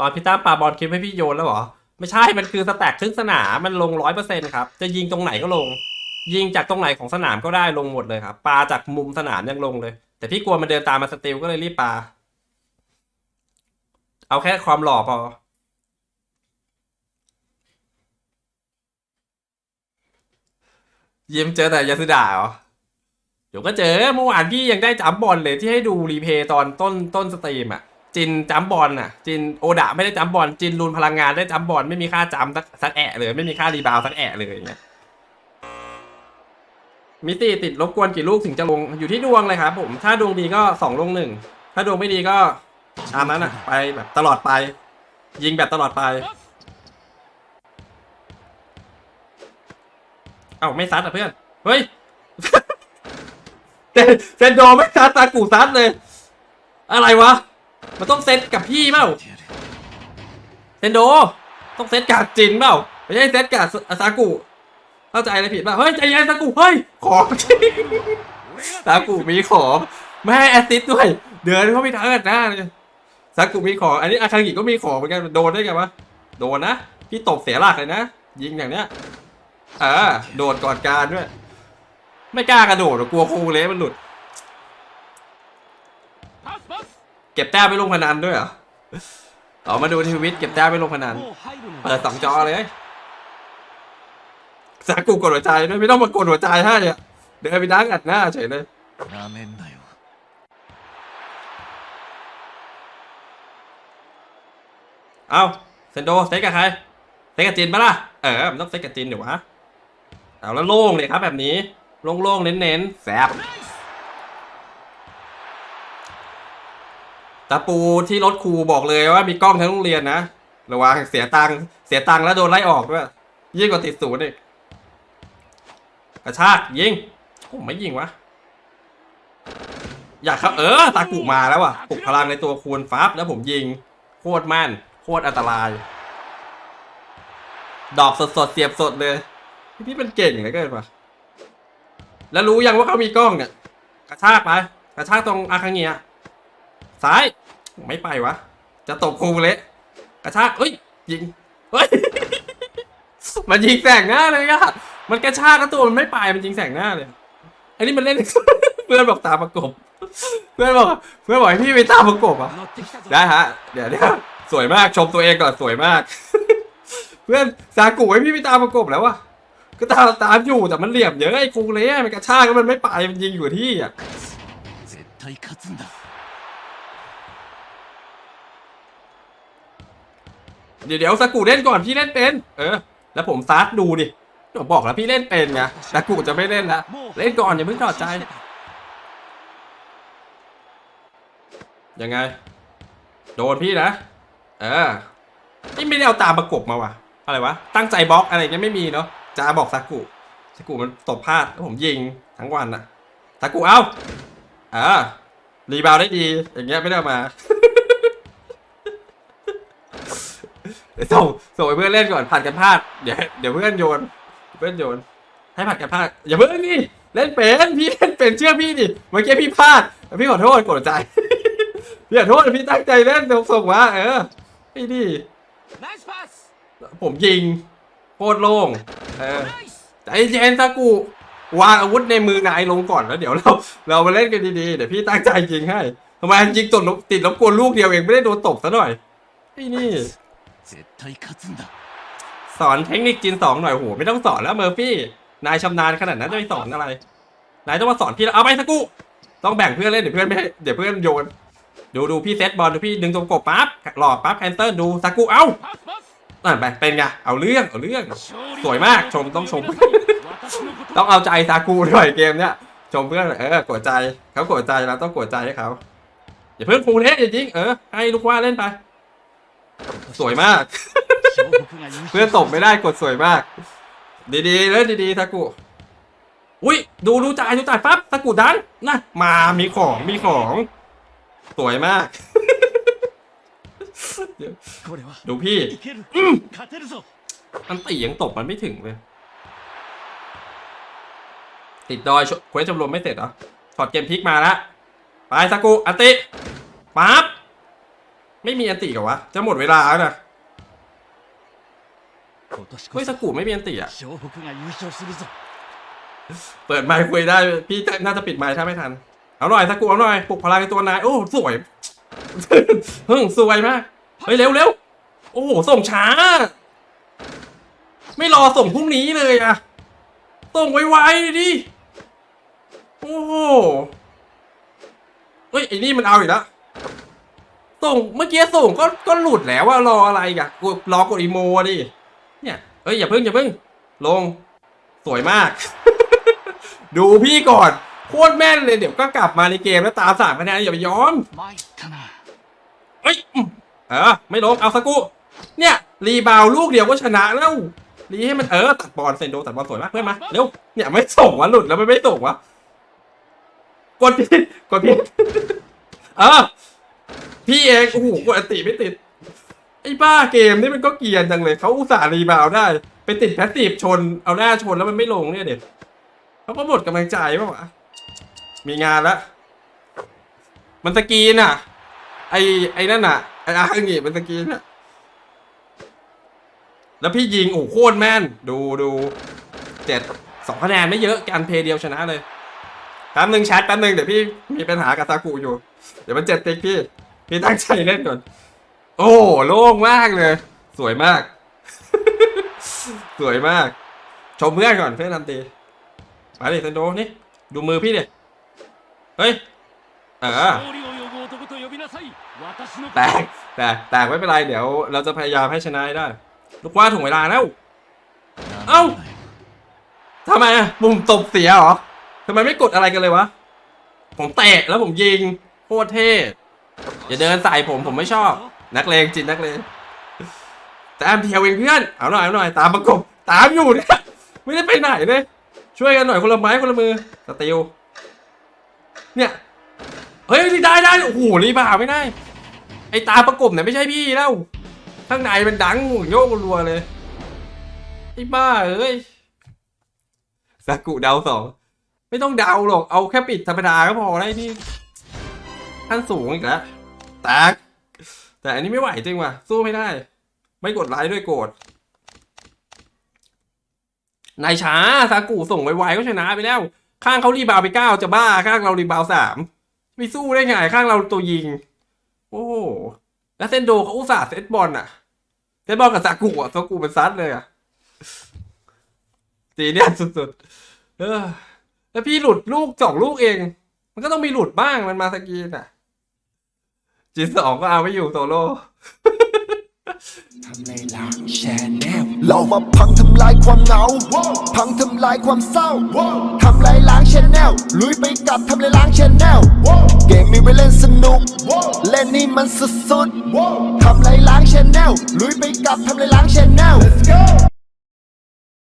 ตอนพี่ตั้มปาบอลคิดให้พี่โยนแล้วเหรอ ไม่ใช่ มันคือสแต็กครึ่งสนามมันลงร้อยเปอร์เซ็นครับ จะยิงตรงไหนก็ลง ยิงจากตรงไหนของสนามก็ได้ลงหมดเลยครับ ปาจากมุมสนามยังลงเลย แต่พี่กลัวมันเดินตามมาสติลก็เลยรีบปา เอาแค่ความหล่อพอยิ้มเจอแต่ยาสุดาเหรอเดี๋ยวก็เจอเมื่อวานพี่ยังได้จัมป์บอลเลยที่ให้ดูรีเพย์ตอนต้นต้นสตรีมอะ จินจัมบอลอะ จินโอดะไม่ได้จัมบอลจินรูนพลังงานได้จัมบอลไม่มีค่าจัมสักสักแอะเลย ไม่มีค่ารีบาวสักแอะเลยอย่างเงี้ยมิติติดรบกวนกี่ลูกถึงจะลงอยู่ที่ดวงเลยครับผม ถ้าดวงดีก็สองลงหนึ่งถ้าดวงไม่ดีก็ตามนั้นอะ ไปแบบตลอดไป ยิงแบบตลอดไป เอ้าไม่ซัดอะเพื่อน เฮ้ยเซนเซนโดไม่ซัดตากูซัดเลย อะไรวะ มันต้องเซตกับพี่เปล่าเซนโด ต้องเซตกับจินเปล่าไม่ใช่เซตกับซากุเข้าใจอะไรผิดป่ะเฮ้ยใจเย็นซากุเฮ้ยของจริงซากุมีของไม่ให้แอสซิสด้วย เดินเข้าไปทางหน้าเลยซากุมีของอันนี้อาคังกิก็มีของเหมือนกันโดนได้ไงวะโดนนะพี่ตบเสียหลักเลยนะยิงอย่างเนี้ยเออโดดก่อนการด้วย ไม่กล้ากระโดดหรอกกลัวครูเละมันหลุด เก็บแต้มไปลงพนันด้วยเหรอเอามาดูทวิตเก็บแต้มไปลงพนันเปิดสองจอเลยสากูกดหัวใจด้ยไม่ต้องมากดหัวใจให้เนี่ยเดินไปดักอัดหน้าเฉยเลยเอาเซนโดเซ็ตกับใครเซ็ตกับจีนปะล่ะเออมันต้องเซ็ตกับจีนเดี๋ยววะเอาแล้วโล่งเลยครับแบบนี้โล่งๆเน้นๆแซ่บ ตะปูที่รถครูบอกเลยว่ามีกล้องทั้งโรงเรียนนะระวังเสียตังค์เสียตังค์แล้วโดนไล่ออกด้วยยิ่งกว่าติดศูนย์อีกกระชากยิงโอ้ไม่ยิงวะอยากครับเออตากุมาแล้วว่ะปลุกพลังในตัวคูณฟับแล้วผมยิงโคตรแม่นโคตรอันตราย ดอกสดๆเสียบสดเลยพี่เป็นเก่งเหลือเกินป่ะแล้วรู้ยังว่าเขามีกล้องเนี่ยกระชากไปกระชากตรงอาคังเงีย ซ้าย ไม่ไปวะ จะตบครูเละกระชากเอ้ย ยิง เฮ้ย มันยิงแสงหน้าเลยอะมันกระชากแล้วตัวมันไม่ไป มันยิงแสงหน้าเลย อันนี้มันเล่น เพื่อนบอกตามประกบ เพื่อนบอก เพื่อนบอกให้พี่ไปตามประกบอะ ได้ฮะ เดี๋ยวเดี๋ยวสวยมาก ชมตัวเองก่อนสวยมาก เพื่อนซากุให้พี่ไปตามประกบแล้ววะก็ตามตามอยู่แต่มันเหลี่ยมเยอะไอ้ครูเละมันกระชากแล้วมันไม่ไป มันยิงอยู่ที่อะ เดี๋ยวเดี๋ยวซากุเล่นก่อนพี่เล่นเป็น เออ แล้วผมซัดดูดิผมบอกแล้วพี่เล่นเป็นไงซากุจะไม่เล่นละเล่นก่อนอย่าเพิ่งถอดใจ ยังไง โดนพี่นะ เออ นี่ไม่ได้เอาตาประกบมาว่ะ อะไรวะ ตั้งใจบล็อกอะไรเงี้ยไม่มีเนาะจะบอกซากุซากุมันตบพลาดแล้วผมยิงทั้งวันอะซากุเอ้าเออรีบาวได้ดี อย่างเงี้ยไม่ได้มา ส่งส่งไปเพื่อนเล่นก่อนผัดกันพลาดเดี๋ยวเดี๋ยวเพื่อนโยน เพื่อนโยน ให้ผัดกันพลาดอย่าเพิ่งนี่เล่นเป็นพี่เล่นเป็นเชื่อพี่ดิเมื่อกี้พี่พลาดพี่ขอโทษกดใจพี่ขอโทษพี่ตั้งใจเล่นส่งมาเออไอ้ดิผมยิงโคตรโล่งเออใจเย็นตะกูวางอาวุธในมือนายลงก่อนแล้วเดี๋ยวเราเรามาเล่นกันดีๆเดี๋ยวพี่ตั้งใจยิงให้ทำไมยิงตดติดลบกวนลูกเดียวเองไม่ได้โดนตกซะหน่อยไอ้นี่ สอนเทคนิคจีนสองหน่อยโหไม่ต้องสอนแล้วเมอร์ฟี่ นายชำนาญขนาดนั้นจะไปสอนอะไร นายต้องมาสอนพี่แล้วเอาไปสักกูต้องแบ่งเพื่อนเล่นเดี๋ยวเพื่อนไม่ให้เดี๋ยวเพื่อนโยน ดูดูพี่เซตบอลดูพี่ดึงตรงกบปั๊บหล่อปั๊บแคนเตอร์ดูสักกูเอา้านั่นไปเป็นไงเอาเรื่องเอาเรื่อง สวยมากชมต้องชม ต้องเอาใจสักกูหน่อยเกมเนี้ยชมเพื่อนเออกดใจเขากดใจเราต้องกดใจให้เขาอย่าเพิ่งฟูเทสจริงเออให้ลูกว่าเล่นไป สวยมาก เพื่อนตบไม่ได้กดสวยมาก ดีๆแล้วดีๆทากุอุ้ยดูรู้จ่ายรู้จ่ายปั๊บตะกุดันนะมามีของมีของ สวยมาก ดูพี่อันตียังตบมันไม่ถึงเลย ติดดอยเควยจำรวมไม่เสร็จเหรอถอดเกมพิกมาแล้วไปสากุอันติปั๊บ ไม่มีอันติกับวะ จะหมดเวลาแล้วนะเฮ้ยสกูไม่มีอันติอะเปิดไมค์คุยได้ พี่น่าจะปิดไมค์ถ้าไม่ทัน เอาหน่อยสกูเอาหน่อยปลุกพลังในตัวนาย โอ้สวยเฮ้ยสวยมาก เฮ้ยเร็วเร็วโอ้ส่งช้า ไม่รอส่งพรุ่งนี้เลยอะส่งไวๆดิโอ้เฮ้ยไอ้นี่มันเอาอีกแล้ว ส่งเมื่อกี้ส่งก็ก็หลุดแล้วว่ารออะไรอะกดรอกดอีโมดิเนี่ยเฮ้ยอย่าเพิ่งอย่าเพิ่ง ลง สวยมาก ดูพี่ก่อนโคตรแม่นเลยเดี๋ยวก็กลับมาในเกมแล้วตาสามคะแนนอย่าไปย้อนเฮ้ยเออไม่ลงเอาสกุเนี่ย รีบาวลูกเดียวก็ชนะแล้วรีให้มันเออตัดบอลเซนโดตัดบอลสวยมากเพื่อนมาเร็วเนี่ยไม่ส่งวะหลุดแล้วไม่ไม่ส่งวะกดผิดกดผิดเออ พี่เองโอ้โหกดอันติไม่ติด ไอ้บ้าเกมนี่มันก็เกรียนจังเลยเขาอุตส่าห์รีบาวได้ ไปติดแพสซีฟชนเอาหน้าชนแล้วมันไม่ลงเนี่ยเด็ดเขาก็หมดกำลังใจป่าวะมีงานล้วมันสกีนอะ ไอ้ไอ้นั่นอะไอ้อาร์งี้มันสกีนอะแล้วพี่ยิงโอ้โหโคตรแม่น ดูดูเจ็ดสองคะแนนไม่เยอะการเพย์เดียวชนะเลยแป๊บนึงแชทแป๊บนึงเดี๋ยวพี่มีปัญหากับซากุอยู่ เดี๋ยวมันเจ็ดติ๊กพี่ พี่ตั้งใจเล่นก่อน โอ้โล่งมากเลย สวยมาก สวยมาก ชมเพื่อนก่อนเพื่อนทันตีมาดิเซนโดนี่ดูมือพี่เนี่ยเฮ้ยเออแตกแตกแตกไม่เป็นไรเดี๋ยว เราจะพยายามให้ชนะได้ ลูกว่าถึงเวลาแล้ว เอ้าทำไมอะมุมตบเสียหรอทำไมไม่กดอะไรกันเลยวะ ผมแตะแล้วผมยิงโคตรเท่ อย่าเดินใส่ผมผมไม่ชอบ นักเลงจินนักเลงแตามเทียวเองเพื่อนเอาหน่อยเอาหน่อยตามประกบตามอยู่เนี่ยไม่ได้ไปไหนเลยช่วยกันหน่อยคนละไม้คนละมือสติลเนี่ยเฮ้ยได้ได้โอ้โหรีบ่าไม่ได้ ไอตาประกบเนี่ยไม่ใช่พี่แล้วข้างในมันดังโยกรัวเลยไอ้บ้าเอ้ยสากุเดาสองไม่ต้องเดาหรอกเอาแค่ปิดธรรมดาก็พอได้พี่ ท่านสูงอีกแล้วแตกแต่อันนี้ไม่ไหวจริงว่ะ สู้ไม่ได้ ไม่กดไลค์ด้วยโกรธนายช้าซากุส่งไวๆก็ชนะไปแล้ว ข้างเขารีบาวไปเก้าจะบ้าข้างเรารีบาวสามไม่สู้ได้ไงข้างเราตัวยิง โอ้แล้วเซนโดเขาอุตส่าห์เซตบอลอะเซตบอลกับซากุอะซากุเป็นซัดเลยอะตีเนี่ยสุดๆเออแล้วพี่หลุดลูกสองลูกเอง มันก็ต้องมีหลุดบ้างมันมาสกีนอะ จีสองก็เอาไม่อยู่โซโล่ทำในหลังแชนแนลเรามาพังทำลายความเหงา พังทำลายความเศร้า ทำลายล้างแชนแนลลุยไปกับทำลายล้างแชนแนลเกมมีไว้เล่นสนุก เล่นนี่มันสุดๆทำลายล้างแชนแนลลุยไปกับทำลายล้างแชนแนล